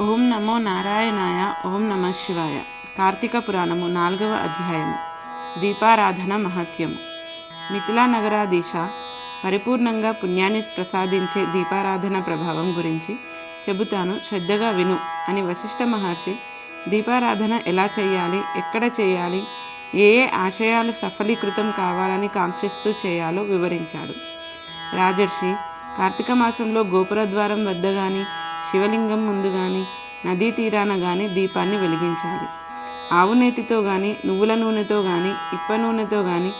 ఓం నమో నారాయణాయ ఓం నమ శివాయ. కార్తీక పురాణము నాలుగవ అధ్యాయము. దీపారాధన మహత్యము. మిథిలా నగరాధీశ పరిపూర్ణంగా పుణ్యాన్ని ప్రసాదించే దీపారాధన ప్రభావం గురించి చెబుతాను. శ్రద్ధగా విను అని వశిష్ఠ మహర్షి దీపారాధన ఎలా చేయాలి ఎక్కడ చేయాలి ఏ ఏ ఆశయాలు సఫలీకృతం కావాలని కాంక్షిస్తూ చేయాలో వివరించాడు. రాజర్షి కార్తీక మాసంలో గోపుర ద్వారం వద్ద కానీ శివలింగం ముందు కానీ నదీ తీరాన కానీ దీపాన్ని వెలిగించాలి. ఆవు నేతితో కానీ నువ్వుల నూనెతో కానీ ఇప్ప నూనెతో కానీ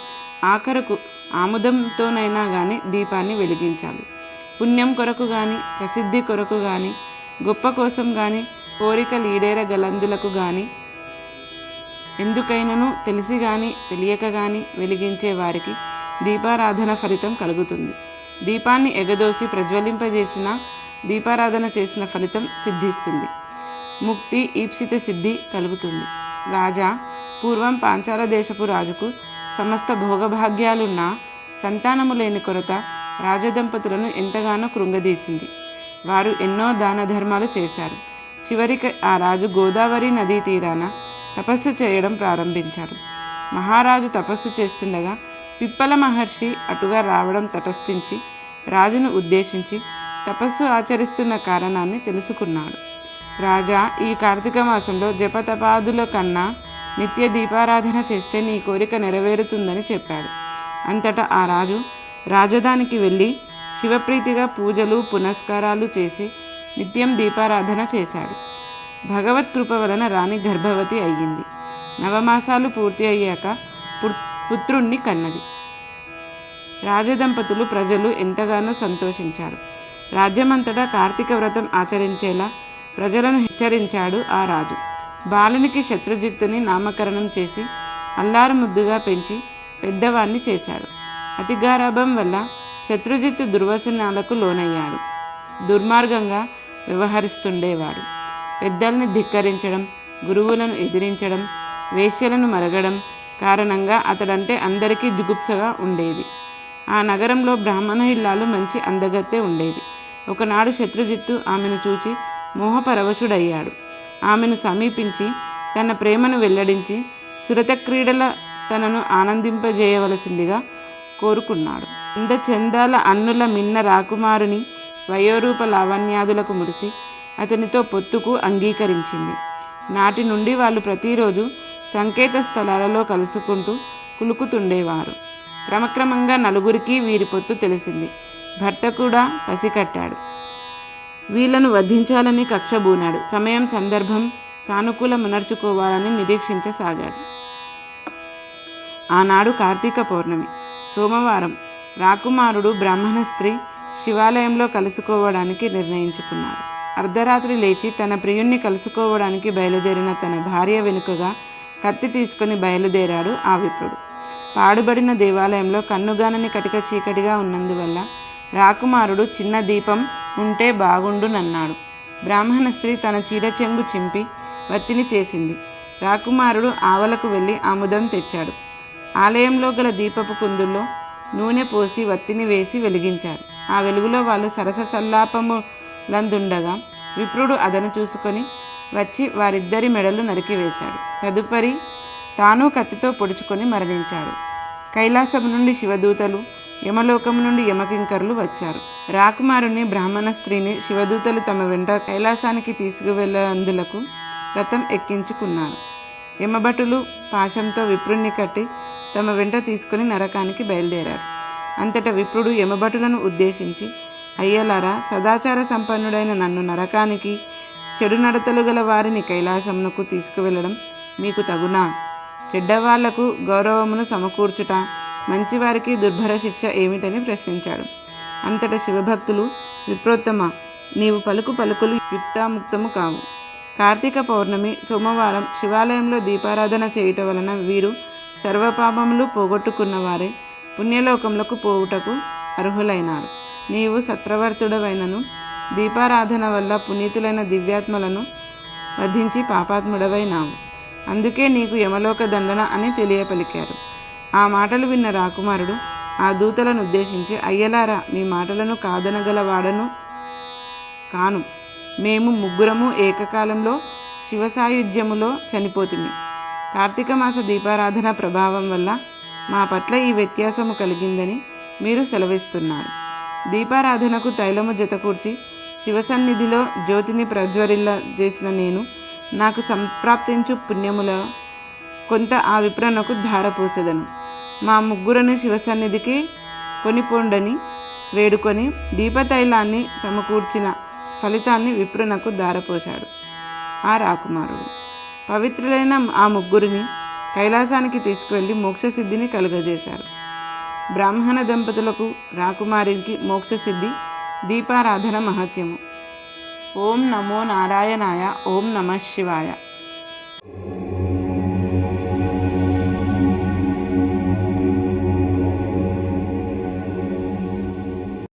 ఆఖరకు ఆముదంతోనైనా కానీ దీపాన్ని వెలిగించాలి. పుణ్యం కొరకు కానీ ప్రసిద్ధి కొరకు కానీ గొప్ప కోసం కానీ కోరిక లీడేర గలందులకు కానీ ఎందుకైనను తెలిసి కానీ తెలియక కానీ వెలిగించే వారికి దీపారాధన ఫలితం కలుగుతుంది. దీపాన్ని ఎగదోసి ప్రజ్వలింపజేసిన దీపారాధన చేసిన ఫలితం సిద్ధిస్తుంది. ముక్తి ఈప్సిత సిద్ధి కలుగుతుంది. రాజా పూర్వం పాంచాల దేశపు రాజుకు సమస్త భోగభాగ్యాలున్నా సంతానము లేని కొరత రాజదంపతులను ఎంతగానో కృంగదీసింది. వారు ఎన్నో దాన ధర్మాలు చేశారు. చివరికి ఆ రాజు గోదావరి నదీ తీరాన తపస్సు చేయడం ప్రారంభించారు. మహారాజు తపస్సు చేస్తుండగా పిప్పల మహర్షి అటుగా రావడం తటస్థించి రాజును ఉద్దేశించి తపస్సు ఆచరిస్తున్న కారణాన్ని తెలుసుకున్నాడు. రాజా ఈ కార్తీక మాసంలో జపతపాదుల కన్నా నిత్య దీపారాధన చేస్తే నీ కోరిక నెరవేరుతుందని చెప్పాడు. అంతటా ఆ రాజు రాజధానికి వెళ్ళి శివప్రీతిగా పూజలు పునస్కారాలు చేసి నిత్యం దీపారాధన చేశాడు. భగవత్ కృప వలన రాణి గర్భవతి అయ్యింది. నవమాసాలు పూర్తి అయ్యాక పు- పుత్రుణ్ణి కన్నది. రాజదంపతులు ప్రజలు ఎంతగానో సంతోషించారు. రాజ్యమంతటా కార్తీక వ్రతం ఆచరించేలా ప్రజలను హెచ్చరించాడు ఆ రాజు. బాలునికి శత్రుజిత్తుని నామకరణం చేసి అల్లారు ముద్దుగా పెంచి పెద్దవాణ్ణి చేశాడు. అతిగారాభం వల్ల శత్రుజిత్తు దుర్వసనాలకు లోనయ్యాడు. దుర్మార్గంగా వ్యవహరిస్తుండేవాడు. పెద్దల్ని ధిక్కరించడం గురువులను ఎదిరించడం వేశ్యలను మరగడం కారణంగా అతడంటే అందరికీ జుగుప్సగా ఉండేది. ఆ నగరంలో బ్రాహ్మణ ఇల్లాలు మంచి అందగత్తే ఉండేది ఒకనాడు శత్రుజిత్తు ఆమెను చూచి మోహపరవశుడయ్యాడు. ఆమెను సమీపించి తన ప్రేమను వెల్లడించి సురత క్రీడల తనను ఆనందింపజేయవలసిందిగా కోరుకున్నాడు. ఇంద చందాల అన్నుల మిన్న రాకుమారుని వయోరూప లావణ్యాదులకు ముడిసి అతనితో పొత్తుకు అంగీకరించింది. నాటి నుండి వాళ్ళు ప్రతిరోజు సంకేత స్థలాలలో కలుసుకుంటూ కులుకుతుండేవారు. క్రమక్రమంగా నలుగురికి వీరి పొత్తు తెలిసింది. భర్త కూడా పసికట్టాడు. వీళ్ళను వధించాలని కక్షబూనాడు. సమయం సందర్భం సానుకూలమునర్చుకోవాలని నిరీక్షించసాగాడు. ఆనాడు కార్తీక పౌర్ణమి. సోమవారం రాకుమారుడు బ్రాహ్మణ స్త్రీ శివాలయంలో కలుసుకోవడానికి నిర్ణయించుకున్నాడు. అర్ధరాత్రి లేచి తన ప్రియుణ్ణి కలుసుకోవడానికి బయలుదేరిన తన భార్య వెనుకగా కత్తి తీసుకుని బయలుదేరాడు ఆ విప్రుడు. పాడుబడిన దేవాలయంలో కన్నుగానని కటిక చీకటిగా ఉన్నందువల్ల రాకుమారుడు చిన్న దీపం ఉంటే బాగుండునన్నాడు బ్రాహ్మణ స్త్రీ తన చీరచెంగు చింపి వత్తిని చేసింది. రాకుమారుడు ఆవలకు వెళ్ళి ఆముదం తెచ్చాడు. ఆలయంలో గల దీపపు కుందుల్లో నూనె పోసి వత్తిని వేసి వెలిగించారు ఆ వెలుగులో వాళ్ళు సరస సల్లాపములందుండగా విప్రుడు అదను చూసుకొని వచ్చి వారిద్దరి మెడలు నరికివేశాడు తదుపరి తాను కత్తితో పొడుచుకొని మరణించాడు. కైలాసం నుండి శివదూతలు యమలోకం నుండి యమకింకరులు వచ్చారు. రాకుమారుని బ్రాహ్మణ స్త్రీని శివదూతలు తమ వెంట కైలాసానికి తీసుకువెళ్ళందులకు రథం ఎక్కించుకున్నారు. యమభటులు పాశంతో విప్రుణ్ణి కట్టి తమ వెంట తీసుకుని నరకానికి బయలుదేరారు. అంతటా విప్రుడు యమభటులను ఉద్దేశించి అయ్యలారా సదాచార సంపన్నుడైన నన్ను నరకానికి చెడు నడతలు గల వారిని కైలాసమునకు తీసుకువెళ్ళడం మీకు తగునా? చెడ్డవాళ్ళకు గౌరవమును సమకూర్చుట మంచివారికి దుర్భర శిక్ష ఏమిటని ప్రశ్నించాడు. అంతటా శివభక్తులు విప్రోత్తమ నీవు పలుకు పలుకులు యుక్తాముక్తము కావు. కార్తీక పౌర్ణమి సోమవారం శివాలయంలో దీపారాధన చేయుట వలన వీరు సర్వపాపములు పోగొట్టుకున్నవారే పుణ్యలోకములకు పోవుటకు అర్హులైనారు. నీవు సత్రవర్తుడవైనను దీపారాధన వల్ల పునీతులైన దివ్యాత్మలను వధించి పాపాత్ముడవైనావు. అందుకే నీకు యమలోక దండన అని తెలియపలికారు. ఆ మాటలు విన్న రాకుమారుడు ఆ దూతలను ఉద్దేశించి అయ్యలారా మీ మాటలను కాదనగలవాడను కాను. మేము ముగ్గురము ఏకకాలంలో శివసాయుధ్యములో చనిపోతుంది కార్తీక మాస దీపారాధన ప్రభావం వల్ల మా పట్ల ఈ వ్యత్యాసము కలిగిందని మీరు సెలవిస్తున్నారు. దీపారాధనకు తైలము జతకూర్చి శివసన్నిధిలో జ్యోతిని ప్రజ్వరిల్ల చేసిన నేను నాకు సంప్రాప్తించు పుణ్యముల కొంత ఆ విప్రణకు ధారపోసేదను. మా ముగ్గురని శివసన్నిధికి కొనిపోండని వేడుకొని దీపతైలాన్ని సమకూర్చిన ఫలితాన్ని విప్రునకు దారపోశాడు ఆ రాకుమారుడు. పవిత్రులైన ఆ ముగ్గురిని కైలాసానికి తీసుకువెళ్ళి మోక్షసిద్ధిని కలుగజేశారు. బ్రాహ్మణ దంపతులకు రాకుమారికి మోక్షసిద్ధి దీపారాధన మహత్యము. ఓం నమో నారాయణాయ ఓం నమ శివాయ.